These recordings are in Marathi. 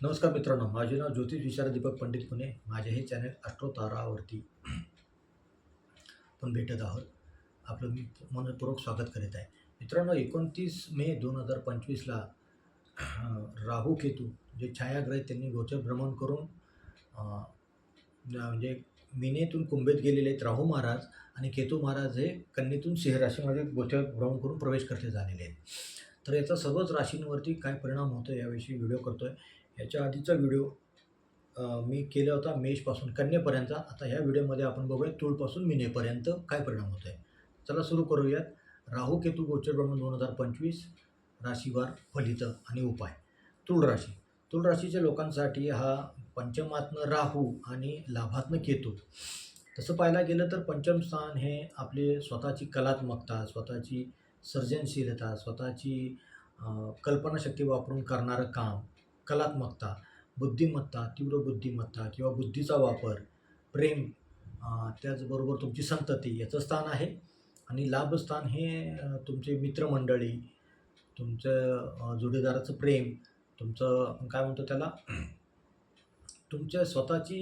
नमस्कार मित्रांनो माझे नाव ज्योतिष विचार दीपक पंडित पुणे. माझे हे चॅनल अष्ट्रो तारावरती भेटत आहोत. आपलं मी मनपूर्वक स्वागत करीत आहे. मित्रांनो एकोणतीस मे दोन हजार पंचवीसला राहू केतू जे छायाग्रह आहेत, त्यांनी गोचर भ्रमण करून म्हणजे मिनेतून कुंभेत गेलेले आहेत राहू महाराज आणि केतू महाराज हे कन्येतून सिंह राशीमध्ये गोचर भ्रमण करून प्रवेश करते झालेले आहेत. तर याचा सर्वच राशींवरती काय परिणाम होतो याविषयी व्हिडिओ करतो आहे ह्याच्या आधीचा व्हिडिओ मी केला होता मेषपासून कन्येपर्यंतचा आता ह्या व्हिडिओमध्ये आपण बघूया तुळपासून मिनेपर्यंत काय परिणाम होत आहे चला सुरू करूयात. राहू केतू गोचर ब्रह्मण दोन हजार पंचवीस राशीवार फलित आणि उपाय. तुळ राशी. तुळ राशीच्या लोकांसाठी हा पंचमातनं राहू आणि लाभातनं केतू. तसं पाहायला गेलं तर पंचम स्थान हे आपले स्वतःची कलात्मकता स्वतःची सर्जनशीलता स्वतःची कल्पनाशक्ती वापरून करणारं काम कलात्मकता बुद्धिमत्ता तीव्र बुद्धिमत्ता किंवा बुद्धीचा वापर प्रेम त्याचबरोबर तुमची संतती याचं स्थान आहे. आणि लाभस्थान हे तुमचे मित्रमंडळी तुमचं जोडीदाराचं प्रेम तुमचं काय म्हणतो त्याला? तुमच्या स्वतःची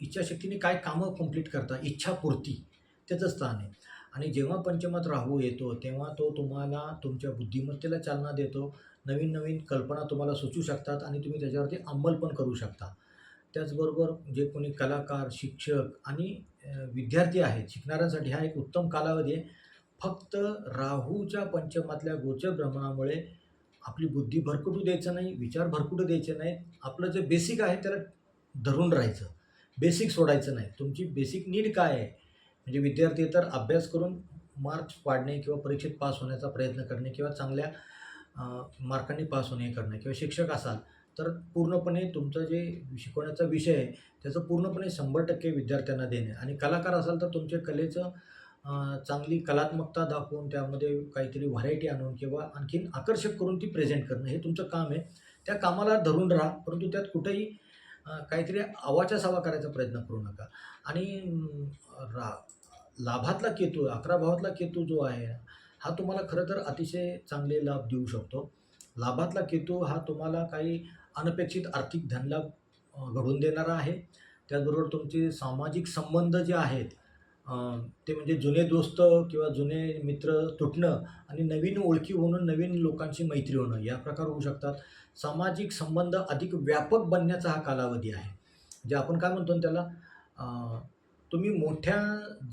इच्छाशक्तीने काय कामं कंप्लीट करता इच्छापूर्ती त्याचं स्थान आहे. आणि जेव्हा पंचमात राहू येतो तेव्हा तो तुम्हाला तुमच्या बुद्धिमत्तेला चालना देतो. नवीन नवीन कल्पना तुम्हाला सुचू शकतात आणि तुम्ही त्याच्यावरती अंमल पण करू शकता. त्याचबरोबर जे कोणी कलाकार शिक्षक आणि विद्यार्थी आहेत शिकणाऱ्यांसाठी हा एक उत्तम कालावधी आहे. फक्त राहूच्या पंचमातल्या गोचर भ्रमणामुळे आपली बुद्धी भरकटू द्यायचं नाही विचार भरकटू द्यायचे नाही आपलं जे बेसिक आहे त्याला धरून राहायचं. बेसिक सोडायचं नाही. तुमची बेसिक नीड काय आहे? म्हणजे विद्यार्थी तर अभ्यास करून मार्क्स पाडणे किंवा परीक्षेत पास होण्याचा प्रयत्न करणे किंवा चांगल्या मार्कांनी पास होणे करणं किंवा शिक्षक असाल तर पूर्णपणे तुमचं जे शिकवण्याचा विषय आहे त्याचं पूर्णपणे शंभर टक्के विद्यार्थ्यांना देणे. आणि कलाकार असाल तर तुमच्या कलेचं चांगली कलात्मकता दाखवून त्यामध्ये काहीतरी व्हरायटी आणून किंवा आणखीन आकर्षक करून ती प्रेझेंट करणं हे तुमचं काम आहे. त्या कामाला धरून राहा परंतु त्यात कुठेही काहीतरी आवाच्या सावा करायचा प्रयत्न करू नका. आणि रा लाभातला केतू अकरा भावातला केतू जो आहे हा तुम्हाला खरं तर अतिशय चांगले लाभ देऊ शकतो. लाभातला केतू हा तुम्हाला काही अनपेक्षित आर्थिक धनलाभ घडून देणारा आहे. त्याचबरोबर तुमचे सामाजिक संबंध जे आहेत ते म्हणजे जुने दोस्त किंवा जुने मित्र तुटणं आणि नवीन ओळखी होणं नवीन लोकांशी मैत्री होणं या प्रकार होऊ शकतात. सामाजिक संबंध अधिक व्यापक बनण्याचा हा कालावधी आहे. जे आपण काय म्हणतो त्याला तुम्ही मोठ्या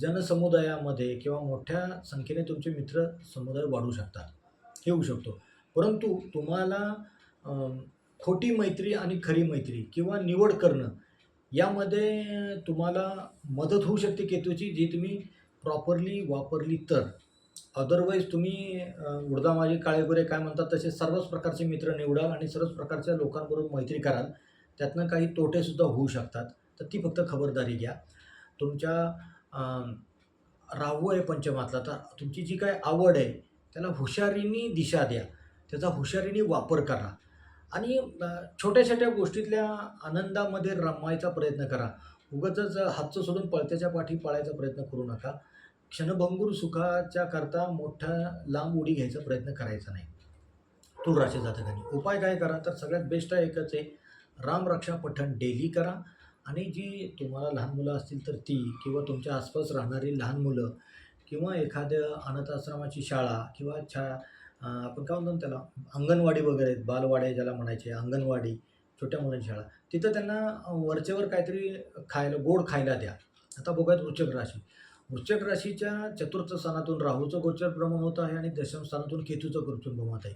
जनसमुदायामध्ये किंवा मोठ्या संख्येने तुमचे मित्र समुदाय वाढू शकतात हे होऊ शकतो. परंतु तुम्हाला खोटी मैत्री आणि खरी मैत्री किंवा निवड करणं यामध्ये तुम्हाला मदत होऊ शकते केतूची जी तुम्ही प्रॉपरली वापरली तर. अदरवाईज तुम्ही उडदामाजी काळेगुरे काळे काय म्हणतात तसे सर्वच प्रकारचे मित्र निवडाल आणि सर्वच प्रकारच्या लोकांबरोबर मैत्री कराल त्यातनं काही तोटेसुद्धा होऊ शकतात. तर ती फक्त खबरदारी घ्या. तुमच्या राहू आहे पंचमातला तर तुमची जी काय आवड आहे त्याला हुशारीने दिशा द्या. त्याचा हुशारीने वापर करा. आणि छोट्या छोट्या गोष्टीतल्या आनंदामध्ये रमायचा प्रयत्न करा. उगाचच हातचं सोडून पळत्याच्या पाठी पळायचा प्रयत्न करू नका. क्षणभंगूर सुखाच्या करता मोठा लांब उडी घ्यायचा प्रयत्न करायचा नाही. तुळ राशी जातकांनी. उपाय काय करा तर सगळ्यात बेस्ट आहे एकच आहे. रामरक्षा पठण डेली करा. आणि जी तुम्हाला लहान मुलं असतील तर ती किंवा तुमच्या आसपास राहणारी लहान मुलं किंवा एखाद्या अनाथ आश्रमाची शाळा किंवा छा आपण काय म्हणतो ना त्याला अंगणवाडी वगैरे आहेत, बालवाड्या ज्याला म्हणायचे अंगणवाडी छोट्या मुलांची शाळा तिथं त्यांना वरच्यावर वरचेवर काहीतरी खायला गोड खायला द्या. आता बघूयात वृश्चिक राशी. वृश्चिक राशीच्या चतुर्थ स्थानातून राहूचं गोचर भ्रमण होत आहे आणि दशम स्थानातून केतूचं गोचर भ्रमण होत आहे.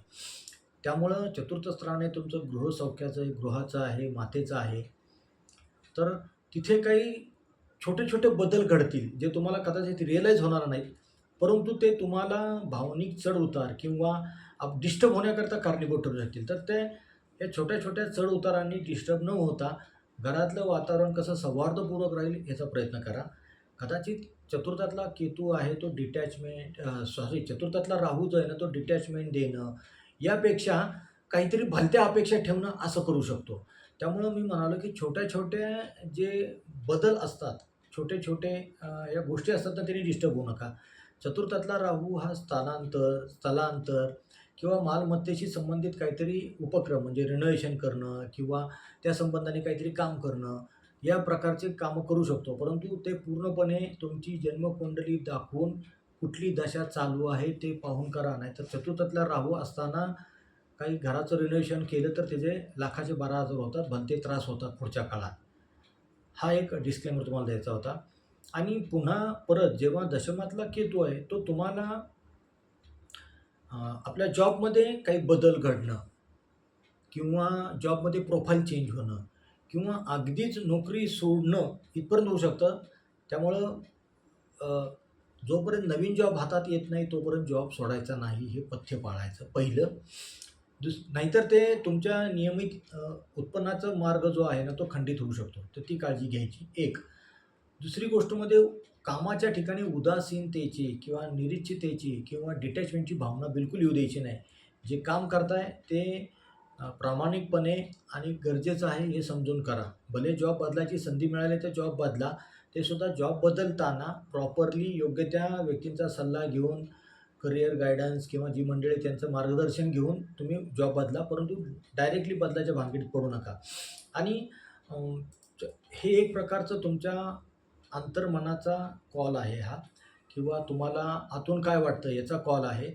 त्यामुळं चतुर्थ स्थान हे तुमचं गृहसौख्याचं आहे गृहाचं आहे मातेचं आहे. तर तिथे काही छोटे छोटे बदल घडतील जे तुम्हाला कदाचित रिअलाईज होणार नाहीत. परंतु ते तुम्हाला भावनिक चढ उतार किंवा डिस्टर्ब होण्याकरता कारणीभूत ठरू शकतील तर ते या छोट्या छोट्या चढ उतारांनी डिस्टर्ब न होता घरातलं वातावरण कसं सौहार्दपूर्वक राहील याचा प्रयत्न करा. कदाचित चतुर्थातला केतू आहे तो डिटॅचमेंट सॉरी चतुर्थातला राहू जो आहे ना तो डिटॅचमेंट देणं यापेक्षा काहीतरी भलत्या अपेक्षा ठेवणं असं करू शकतो. त्यामुळं मी म्हणालो की छोट्या छोट्या जे बदल असतात छोटे छोटे या गोष्टी असतात ना त्यांनी डिस्टर्ब होऊ नका. चतुर्थातला राहू हा स्थानांतर स्थलांतर किंवा मालमत्तेशी संबंधित काहीतरी उपक्रम म्हणजे रिनोव्हेशन करणं किंवा त्या संबंधाने काहीतरी काम करणं या प्रकारचे कामं करू शकतो. परंतु ते पूर्णपणे तुमची जन्मकुंडली दाखवून कुठली दशा चालू आहे ते पाहून करा. नाही तर चतुर्थातला राहू असताना काही घराचं रिनोव्हेशन केलं तर त्याचे लाखाचे बारा हजार होतात भलते त्रास होतात पुढच्या काळात. हा एक डिस्क्लेमर तुम्हाला द्यायचा होता. आणि पुन्हा परत जेव्हा दशमातला केतू आहे तो तुम्हाला आपल्या जॉबमध्ये काही बदल घडणं किंवा जॉबमध्ये प्रोफाईल चेंज होणं किंवा अगदीच नोकरी सोडणं इथपर्यंत होऊ शकतं. त्यामुळं जोपर्यंत नवीन जॉब हातात येत नाही तोपर्यंत जॉब सोडायचा नाही हे पथ्य पाळायचं पहिलं. दुस नाहीतर ते तुमच्या नियमित उत्पन्नाचा मार्ग जो आहे ना तो खंडित होऊ शकतो. तर ती काळजी घ्यायची. एक. दुसरी गोष्टमध्ये म्हणजे कामाच्या ठिकाणी उदासीनतेची किंवा निरीक्षितेची किंवा डिटॅचमेंटची भावना बिलकुल येऊ द्यायची नाही. जे काम करताय ते प्रामाणिकपणे आणि गरजेचं आहे हे समजून करा. भले जॉब बदलायची संधी मिळाली तर जॉब बदला. ते सुद्धा जॉब बदलताना प्रॉपरली योग्य त्या व्यक्तींचा सल्ला घेऊन करिअर गायडन्स किंवा जी मंडळी त्यांचं मार्गदर्शन घेऊन तुम्ही जॉब बदला परंतु डायरेक्टली बदलायच्या भांगडीत पडू नका. आणि हे एक प्रकारचं तुमच्या अंतर्मनाचा कॉल आहे हा किंवा तुम्हाला आतून काय वाटतं याचा कॉल आहे.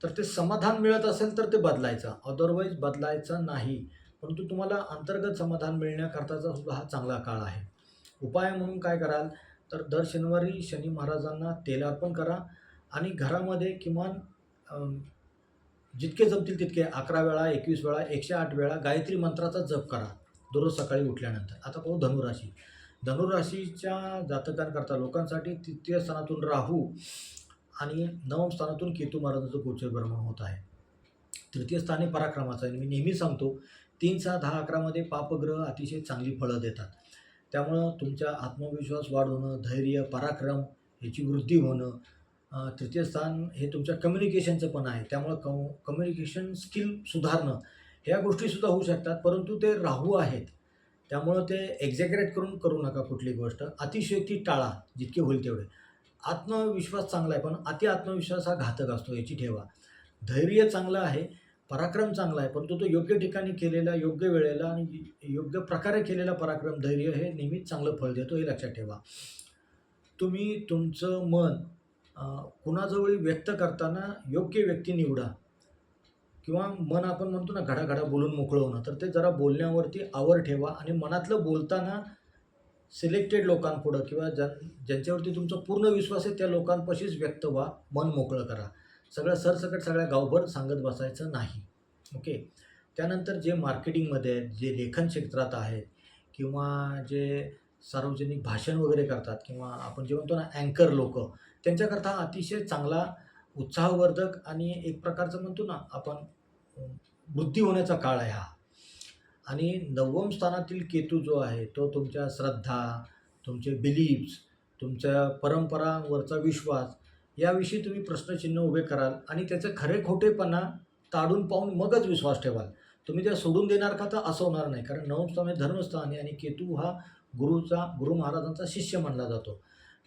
तर ते समाधान मिळत असेल तर ते बदलायचं. अदरवाईज बदलायचं नाही. परंतु तुम्हाला अंतर्गत समाधान मिळण्याकरताचा सुद्धा हा चांगला काळ आहे. उपाय म्हणून काय कराल तर दर शनिवारी शनी महाराजांना तेल अर्पण करा. आणि घरामध्ये किमान जितके जमतील तितके अकरा वेळा एकवीस वेळा एकशे आठ वेळा गायत्री मंत्राचा जप करा. दररोज सकाळी उठल्यानंतर. आता पाहू धनुराशी. धनुराशीच्या जातकांकरता लोकांसाठी तृतीय स्थानातून राहू आणि नवम स्थानातून केतू महाराजांचं गोचर भ्रमण होत आहे. तृतीय स्थानी पराक्रमाचं आहे. मी नेहमी सांगतो तीन सहा दहा अकरामध्ये पापग्रह अतिशय चांगली फळं देतात. त्यामुळं तुमचा आत्मविश्वास वाढवणं धैर्य पराक्रम याची वृद्धी होणं तृतीय स्थान हे तुमच्या कम्युनिकेशनचं पण आहे. त्यामुळं कम कम्युनिकेशन स्किल सुधारणं ह्या गोष्टीसुद्धा होऊ शकतात परंतु ते राहू आहेत. त्यामुळं ते एक्झॅग्रेट करून करू नका कुठली गोष्ट. अतिशयोक्ती टाळा जितकी होईल तेवढे. आत्मविश्वास चांगला आहे पण अति आत्मविश्वास हा घातक असतो याची ठेवा. धैर्य चांगलं आहे पराक्रम चांगला आहे परंतु तो योग्य ठिकाणी केलेला योग्य वेळेला आणि योग्य प्रकारे केलेला पराक्रम धैर्य हे नेहमीच चांगलं फळ देतो हे लक्षात ठेवा. तुम्ही तुमचं मन कुणाजवळ व्यक्त करताना योग्य व्यक्ती निवडा. किंवा मन आपण म्हणतो ना घडाघडा बोलून मोकळं होणं. तर ते जरा बोलण्यावरती आवर ठेवा आणि मनातलं बोलताना सिलेक्टेड लोकांपुढं किंवा ज्या ज्यांच्यावरती तुमचा पूर्ण विश्वास आहे त्या लोकांपाशीच व्यक्त व्हा मन मोकळं करा. सगळं सरसकट सगळ्या गावभर सांगत बसायचं नाही. ओके? त्यानंतर जे मार्केटिंगमध्ये आहेत जे लेखन क्षेत्रात आहेत किंवा जे सार्वजनिक भाषण वगैरे करतात किंवा आपण जे म्हणतो ना अँकर लोकं त्यांच्याकरता अतिशय चांगला उत्साहवर्धक आणि एक प्रकारचं म्हणतो ना आपण वृद्धी होण्याचा काळ आहे हा. आणि नवम स्थानातील केतू जो आहे तो तुमच्या श्रद्धा तुमचे बिलीव्स तुमच्या परंपरांवरचा विश्वास याविषयी तुम्ही प्रश्नचिन्ह उभे कराल आणि त्याचं खरे खोटेपणा ताडून पाहून मगच विश्वास ठेवाल. तुम्ही त्या सोडून देणार का तर असं होणार नाही. कारण नवम स्थान हे धर्मस्थान आहे आणि केतू हा गुरुचा गुरु महाराजांचा शिष्य मानला जातो.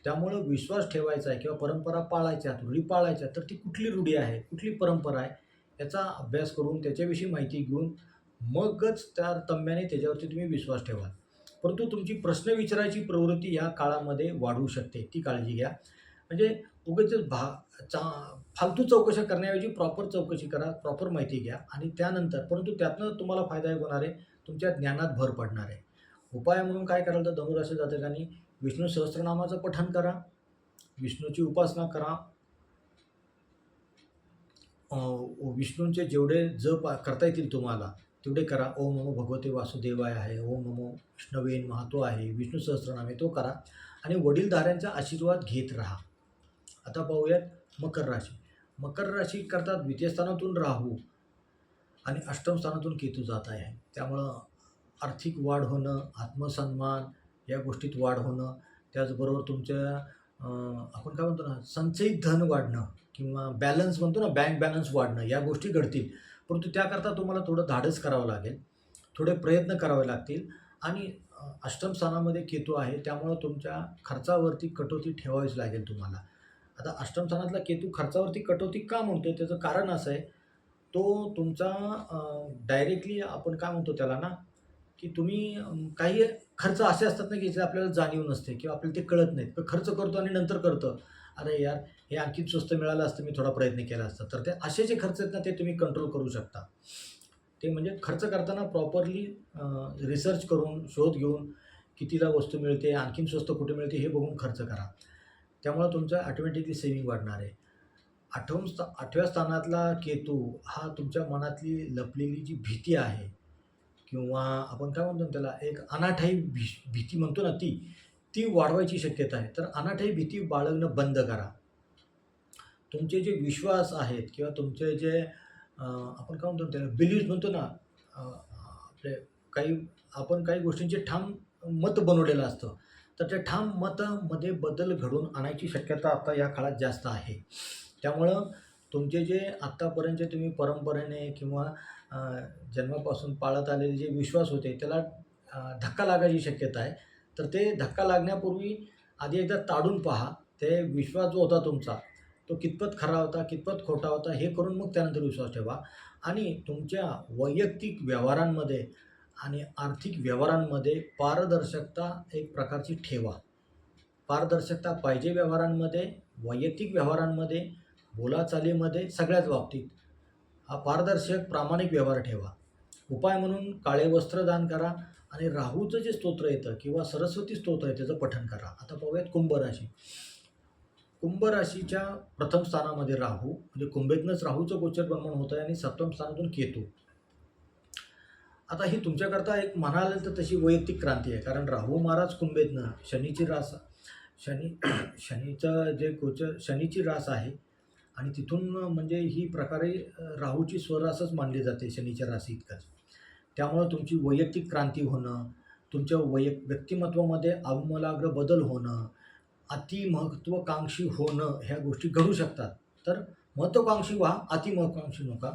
त्यामुळं विश्वास ठेवायचा आहे किंवा परंपरा पाळायच्या रूढी पाळायच्या तर ती कुठली रूढी आहे कुठली परंपरा आहे याचा अभ्यास करून त्याच्याविषयी माहिती घेऊन मगच त्या तंब्याने त्याच्यावरती तुम्ही विश्वास ठेवाल. परंतु तुमची प्रश्न विचारायची प्रवृत्ती या काळामध्ये वाढू शकते ती काळजी घ्या. म्हणजे उगच भा चा फालतू चौकशा करण्याऐवजी प्रॉपर चौकशी करा प्रॉपर माहिती घ्या आणि त्यानंतर परंतु त्यातनं तुम्हाला फायदा होणार आहे तुमच्या ज्ञानात भर पडणार आहे. उपाय म्हणून काय कराल तर धनुराशी जातकांनी विष्णू सहस्त्रनामाचं पठण करा. विष्णूची उपासना करा. विष्णूंचे जेवढे जप करता येतील तुम्हाला तेवढे करा. ओम नमो भगवते वासुदेवाय आहे. ओम नमो विष्णवेन महातो आहे. विष्णू सहस्त्रनामे तो करा. आणि वडीलधाऱ्यांचा आशीर्वाद घेत राहा. आता पाहूयात मकर राशी. मकर राशी करता द्वितीय स्थानातून राहू आणि अष्टम स्थानातून केतू जात आहे. त्यामुळं आर्थिक वाढ होणं आत्मसन्मान या गोष्टीत वाढ होणं त्याचबरोबर तुमच्या आपण काय म्हणतो ना संचयित धन वाढणं किंवा बॅलन्स म्हणतो ना बँक बॅलन्स वाढणं या गोष्टी घडतील. परंतु त्याकरता तुम्हाला थोडं धाडस करावं लागेल थोडे प्रयत्न करावे लागतील. आणि अष्टम स्थानामध्ये केतू आहे त्यामुळं तुमच्या खर्चावरती कटोती ठेवावीच लागेल तुम्हाला. आता अष्टम स्थानातला केतू खर्चावरती कटोती का म्हणतो त्याचं कारण असं आहे तो तुमचा डायरेक्टली आपण काय म्हणतो त्याला ना की तुम्ही काही खर्च असे असतात ना की जे आपल्याला जाणीव नसते किंवा आपल्याला ते कळत नाहीत. पण खर्च करतो आणि नंतर करतो. अरे यार हे आणखी स्वस्त मिळालं असतं मी थोडा प्रयत्न केला असता. तर ते असे जे खर्च आहेत ना ते तुम्ही कंट्रोल करू शकता. ते म्हणजे खर्च करताना प्रॉपरली रिसर्च करून शोध घेऊन कितीला वस्तू मिळते आणखीन स्वस्त कुठे मिळते हे बघून खर्च करा. त्यामुळं तुमचं ऑटोमॅटिकली सेविंग वाढणार आहे. आठवं स्था आठव्या स्थानातला केतू हा तुमच्या मनातली लपलेली जी भीती आहे किंवा आपण काय म्हणतो त्याला एक अनाठाई भी भीती म्हणतो ना ती ती वाढवायची शक्यता आहे. तर अनाठाई भीती बाळगणं बंद करा. तुमचे जे विश्वास आहेत किंवा तुमचे जे आपण काय म्हणतो त्याला बिलीव्ह म्हणतो ना आपले काही आपण काही गोष्टींचे ठाम मत बनवलेलं असतं. तर त्या ठाम मतामध्ये बदल घडून आणायची शक्यता आता या काळात जास्त आहे. त्यामुळं तुमचे जे आत्तापर्यंतचे तुम्ही परंपरेने किंवा जन्मापासून पाळत आलेले जे विश्वास होते त्याला धक्का लागायची शक्यता आहे. तर ते धक्का लागण्यापूर्वी आधी एकदा ताडून पहा. ते विश्वास जो होता तुमचा तो कितपत खरा होता कितपत खोटा होता हे करून मग त्यानंतर विश्वास ठेवा. आणि तुमच्या वैयक्तिक व्यवहारांमध्ये आणि आर्थिक व्यवहारांमध्ये पारदर्शकता एक प्रकारची ठेवा. पारदर्शकता पाहिजे व्यवहारांमध्ये वैयक्तिक व्यवहारांमध्ये बोलाचालीमध्ये सगळ्याच बाबतीत. हा पारदर्शक प्रामाणिक व्यवहार ठेवा. उपाय म्हणून काळे वस्त्र दान करा आणि राहूचं जे स्तोत्र येतं किंवा सरस्वती स्तोत्र आहे त्याचं पठण करा. आता पाहूयात कुंभ राशी. कुंभ राशीच्या प्रथम स्थानामध्ये राहू म्हणजे कुंभेतनंच राहूचं गोचर प्रमाण होत आहे आणि सप्तम स्थानातून केतू. आता ही तुमच्याकरता एक म्हणाल तर तशी वैयक्तिक क्रांती आहे. कारण राहू महाराज कुंभेतनं शनीची रास शनी शनीचं जे गोचर शनीची रास आहे आणि तिथून म्हणजे ही प्रकारे राहूची स्वरासच मानली जाते शनीच्या राशी इतकंच. त्यामुळं तुमची वैयक्तिक क्रांती होणं तुमच्या वैय व्यक्तिमत्वामध्ये आमूलाग्र बदल होणं अतिमहत्त्वाकांक्षी होणं ह्या गोष्टी घडू शकतात. तर महत्त्वाकांक्षी व्हा अतिमहत्वाकांक्षी नका.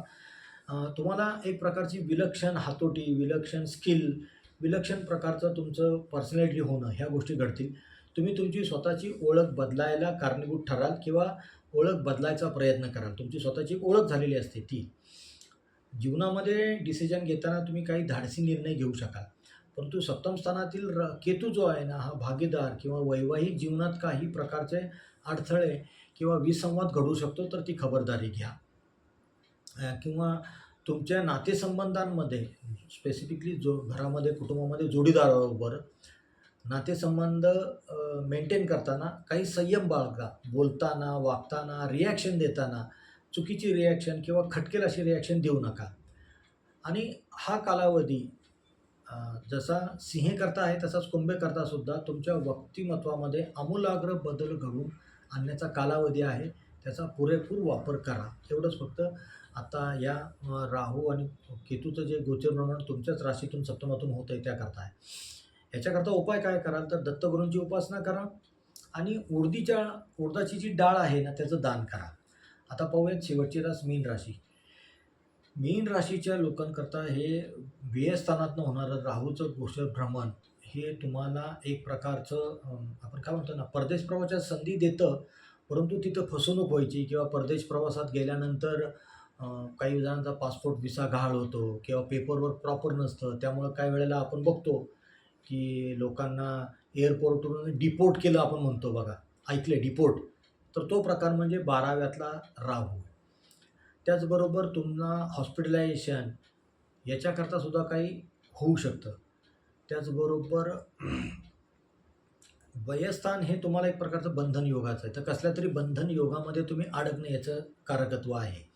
तुम्हाला एक प्रकारची विलक्षण हातोटी विलक्षण स्किल विलक्षण प्रकारचं तुमचं पर्सनॅलिटी होणं ह्या गोष्टी घडतील. तुम्ही तुमची स्वतःची ओळख बदलायला कारणीभूत ठराल किंवा ओळख बदलायचा प्रयत्न कराल. तुमची स्वतःची ओळख झालेली असते ती. जीवनामध्ये डिसिजन घेताना तुम्ही काही धाडसी निर्णय घेऊ शकाल. परंतु सप्तम स्थानातील र केतू जो आहे ना हा भागीदार किंवा वैवाहिक जीवनात काही प्रकारचे अडथळे किंवा विसंवाद घडू शकतो तर ती खबरदारी घ्या. किंवा तुमच्या नातेसंबंधांमध्ये स्पेसिफिकली जो घरामध्ये कुटुंबामध्ये जोडीदाराबरोबर नातेसंबंध मेंटेन करताना काही संयम बाळगा. बोलताना वागताना रिॲक्शन देताना. चुकीची रिॲक्शन किंवा खटकेल अशी रिॲक्शन देऊ नका. आणि हा कालावधी जसा सिंहेकरता आहे तसाच कुंभेकरता सुद्धा तुमच्या व्यक्तिमत्वामध्ये आमूलाग्र बदल घडून आणण्याचा कालावधी आहे. त्याचा पुरेपूर वापर करा. एवढंच फक्त आता या राहू आणि केतूचं जे गोचर भ्रमण तुमच्याच राशीतून सप्तमातून होतं आहे त्याकरता आहे. ह्याच्याकरता उपाय काय कराल तर दत्तगुरूंची उपासना करा आणि उर्दीच्या उर्दाची जी डाळ आहे ना त्याचं दान करा. आता पाहूयात शेवटची रास मीन राशी. मीन राशीच्या लोकांकरता हे व्ययस्थानातनं होणारं राहूचं गोचर भ्रमण हे तुम्हाला एक प्रकारचं आपण काय म्हणतो ना परदेश प्रवासाच्या संधी देतं परंतु तिथं फसवणूक व्हायची किंवा परदेश प्रवासात गेल्यानंतर काही जणांचा पासपोर्ट विसा घाळ होतो किंवा पेपरवर प्रॉपर नसतं त्यामुळं काही वेळेला आपण बघतो की लोकांना एअरपोर्टवरून डिपोर्ट केलं आपण म्हणतो बघा. ऐकले डिपोर्ट तर तो प्रकार म्हणजे बाराव्यातला राहू. त्याचबरोबर तुम्हाला हॉस्पिटलायझेशन याच्याकरता सुद्धा काही होऊ शकतं. त्याचबरोबर वयस्थान हे तुम्हाला एक प्रकारचं बंधन योगाचं आहे. तर कसल्या तरी बंधन योगामध्ये तुम्ही अडकणं याचं कारकत्व आहे.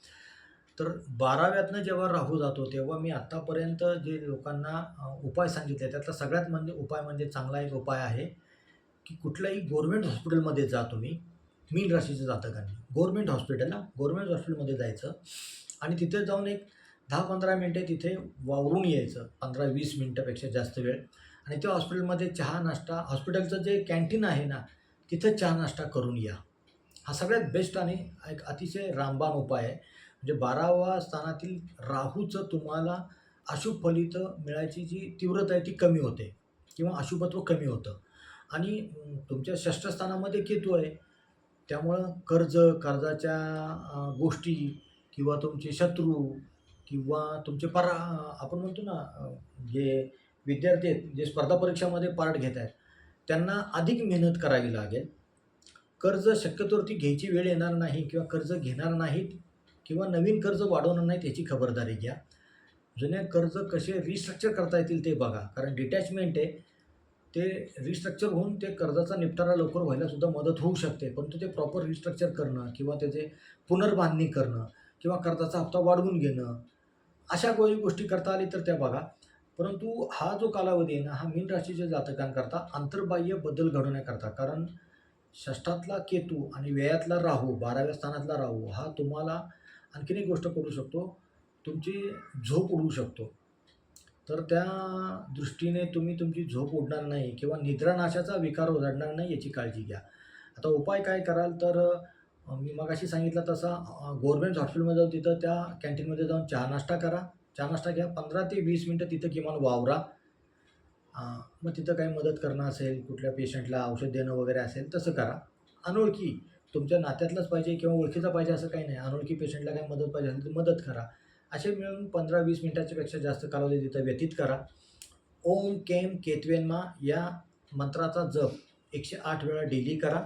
तर बाराव्यातनं जेव्हा राहू जातो तेव्हा मी आत्तापर्यंत जे लोकांना उपाय सांगितले त्यातला सगळ्यात म्हणजे उपाय म्हणजे चांगला एक उपाय आहे की कुठल्याही गव्हर्मेंट हॉस्पिटलमध्ये जा तुम्ही मीन राशीच्या जातकांनी गव्हर्मेंट हॉस्पिटल ना गव्हर्मेंट हॉस्पिटलमध्ये जायचं आणि तिथे जाऊन एक दहा पंधरा मिनटे तिथे वावरून यायचं पंधरा वीस मिनटापेक्षा जास्त वेळ. आणि त्या हॉस्पिटलमध्ये चहा नाश्ता हॉस्पिटलचं जे कॅन्टीन आहे ना तिथं चहा नाश्ता करून या. हा सगळ्यात बेस्ट आणि एक अतिशय रामबाण उपाय आहे. म्हणजे बारावा स्थानातील राहूचं तुम्हाला अशुभ फलितं मिळायची जी तीव्रता आहे ती कमी होते किंवा अशुभत्व कमी होतं. आणि तुमच्या षष्ठस्थानामध्ये केतू आहे. त्यामुळं कर्ज कर्जाच्या गोष्टी किंवा तुमचे शत्रू किंवा तुमचे परा आपण म्हणतो ना जे विद्यार्थी आहेत जे स्पर्धा परीक्षामध्ये पार्ट घेत आहेत त्यांना अधिक मेहनत करावी लागेल. कर्ज शक्यतोवर ती घ्यायची वेळ येणार नाही किंवा कर्ज घेणार नाहीत किंवा नवीन कर्ज वाढवणार नाहीत याची खबरदारी घ्या. जुने कर्ज कसे रिस्ट्रक्चर करता येतील ते बघा. कारण डिटॅचमेंट आहे. ते रिस्ट्रक्चर होऊन ते कर्जाचा निपटारा लवकर व्हायला सुद्धा मदत होऊ शकते. परंतु ते प्रॉपर रिस्ट्रक्चर करणं किंवा त्याचे पुनर्बांधणी करणं किंवा कर्जाचा हप्ता वाढवून घेणं अशा काही गोष्टी करता आली तर त्या बघा. परंतु हा जो कालावधी आहे ना हा मीन राशीच्या जातकांकरता आंतरबाह्य बदल घडवण्याकरता. कारण षष्ठातला केतू आणि व्ययातला राहू बाराव्या स्थानातला राहू हा तुम्हाला आणखीन एक गोष्ट करू शकतो. तुमची झोप उडवू शकतो. तर त्या दृष्टीने तुम्ही तुमची झोप उडणार नाही किंवा निद्रानाशाचा विकार उजाडणार नाही याची काळजी घ्या. आता उपाय काय कराल तर मी मगाशी सांगितलं तसा गव्हर्मेंट हॉस्पिटलमध्ये जाऊन तिथं त्या कॅन्टीनमध्ये जाऊन चहा नाश्ता करा. चहा नाश्ता घ्या पंधरा ते वीस मिनटं तिथं किमान वावरा. मग तिथं काही मदत करणं असेल कुठल्या पेशंटला औषध देणं वगैरे असेल तसं करा. अनोळखी तुमच्या नात्यातलंच पाहिजे किंवा ओळखीचा पाहिजे असं काही नाही. अनोळखी पेशंटला काही मदत पाहिजे असेल तर मदत करा. असे मिळून पंधरा वीस मिनटाच्यापेक्षा जास्त कालावधी तिथं व्यतीत करा. ओम केम केतवेन्मा या मंत्राचा जप एकशे आठ वेळा डेली करा.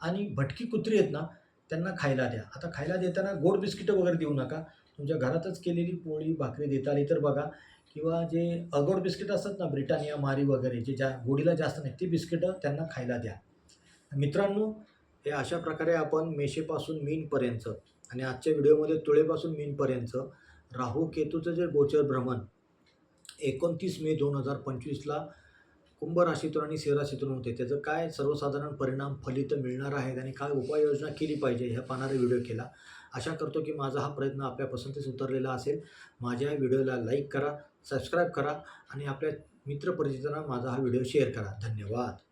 आणि भटकी कुत्री आहेत ना त्यांना खायला द्या. आता खायला देताना गोड बिस्किटं वगैरे देऊ नका. तुमच्या घरातच केलेली पोळी भाकरी देता आली तर बघा. किंवा जे अगोड बिस्किट असतात ना ब्रिटानिया मारी वगैरे जे ज्या गोडीला जास्त नाही ती बिस्किटं त्यांना खायला द्या. मित्रांनो हे अशा प्रकारे आपण मेषेपासून मीनपर्यंत आणि आजच्या व्हिडिओमध्ये तुळेपासून मीनपर्यंत राहू केतूचं जे गोचर भ्रमण एकोणतीस मे दोन हजार पंचवीसला कुंभ राशीतून आणि सिंहराशीतून होते. त्याचं काय सर्वसाधारण परिणाम फलित मिळणार आहेत आणि काय उपाययोजना केली पाहिजे ह्या पाहणारा व्हिडिओ केला. आशा करतो की माझा हा प्रयत्न आपल्या पसंतीस उतरलेला असेल. माझ्या या व्हिडिओला लाईक करा सबस्क्राईब करा आणि आपल्या मित्रपरिचितांना माझा हा व्हिडिओ शेअर करा. धन्यवाद.